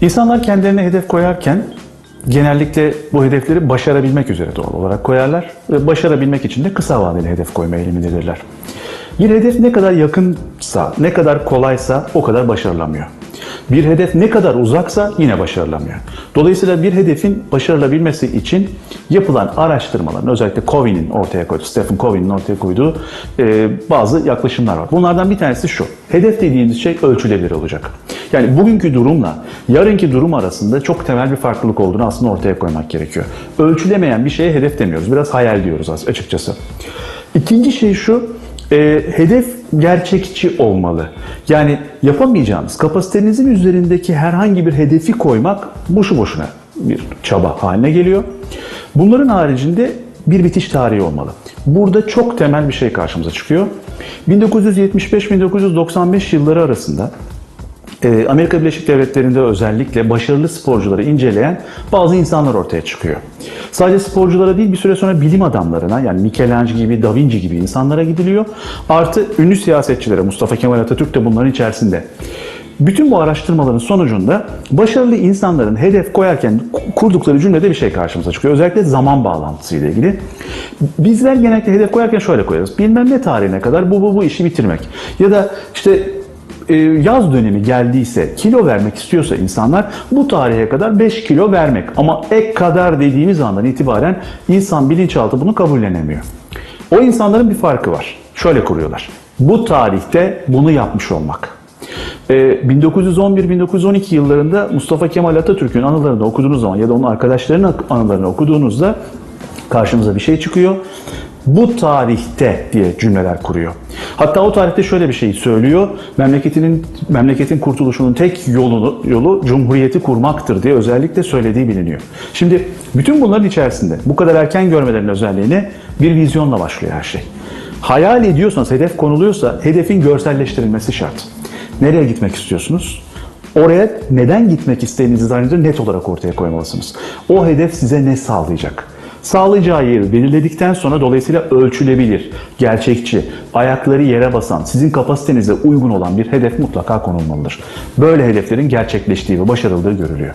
İnsanlar kendilerine hedef koyarken genellikle bu hedefleri başarabilmek üzere doğal olarak koyarlar ve başarabilmek için de kısa vadeli hedef koyma eğilimindedirler. Bir hedef ne kadar yakınsa, ne kadar kolaysa o kadar başarılamıyor. Bir hedef ne kadar uzaksa yine başarılamıyor. Dolayısıyla bir hedefin başarılabilmesi için yapılan araştırmaların özellikle Covey'nin ortaya koyduğu, Stephen Covey'nin ortaya koyduğu e, bazı yaklaşımlar var. Bunlardan bir tanesi şu. Hedef dediğimiz şey ölçülebilir olacak. Yani bugünkü durumla yarınki durum arasında çok temel bir farklılık olduğunu aslında ortaya koymak gerekiyor. Ölçülemeyen bir şeye hedef demiyoruz. Biraz hayal diyoruz açıkçası. İkinci şey şu, e, hedef gerçekçi olmalı. Yani yapamayacağınız, kapasitenizin üzerindeki herhangi bir hedefi koymak boşu boşuna bir çaba haline geliyor. Bunların haricinde bir bitiş tarihi olmalı. Burada çok temel bir şey karşımıza çıkıyor. 1975-1995 yılları arasında Amerika Birleşik Devletleri'nde özellikle başarılı sporcuları inceleyen bazı insanlar ortaya çıkıyor. Sadece sporculara değil bir süre sonra bilim adamlarına yani Michelangelo gibi, Da Vinci gibi insanlara gidiliyor. Artı ünlü siyasetçilere, Mustafa Kemal Atatürk de bunların içerisinde. Bütün bu araştırmaların sonucunda başarılı insanların hedef koyarken kurdukları cümlede bir şey karşımıza çıkıyor. Özellikle zaman bağlantısıyla ilgili. Bizler genellikle hedef koyarken şöyle koyarız. Bilmem ne tarihine kadar bu bu bu işi bitirmek. Ya da işte yaz dönemi geldiyse, kilo vermek istiyorsa insanlar bu tarihe kadar 5 kilo vermek. Ama ek kadar dediğimiz andan itibaren insan bilinçaltı bunu kabullenemiyor. O insanların bir farkı var. Şöyle kuruyorlar. Bu tarihte bunu yapmış olmak. Ee, 1911-1912 yıllarında Mustafa Kemal Atatürk'ün anılarını okuduğunuz zaman ya da onun arkadaşlarının anılarını okuduğunuzda karşınıza bir şey çıkıyor. Bu tarihte diye cümleler kuruyor. Hatta o tarihte şöyle bir şey söylüyor. Memleketinin memleketin kurtuluşunun tek yolu yolu cumhuriyeti kurmaktır diye özellikle söylediği biliniyor. Şimdi bütün bunların içerisinde bu kadar erken görmelerin özelliğine bir vizyonla başlıyor her şey. Hayal ediyorsanız, hedef konuluyorsa hedefin görselleştirilmesi şart. Nereye gitmek istiyorsunuz? Oraya neden gitmek istediğinizi dair net olarak ortaya koymalısınız. O hedef size ne sağlayacak? Sağlayacağı yeri belirledikten sonra dolayısıyla ölçülebilir, gerçekçi, ayakları yere basan, sizin kapasitenize uygun olan bir hedef mutlaka konulmalıdır. Böyle hedeflerin gerçekleştiği ve başarıldığı görülüyor.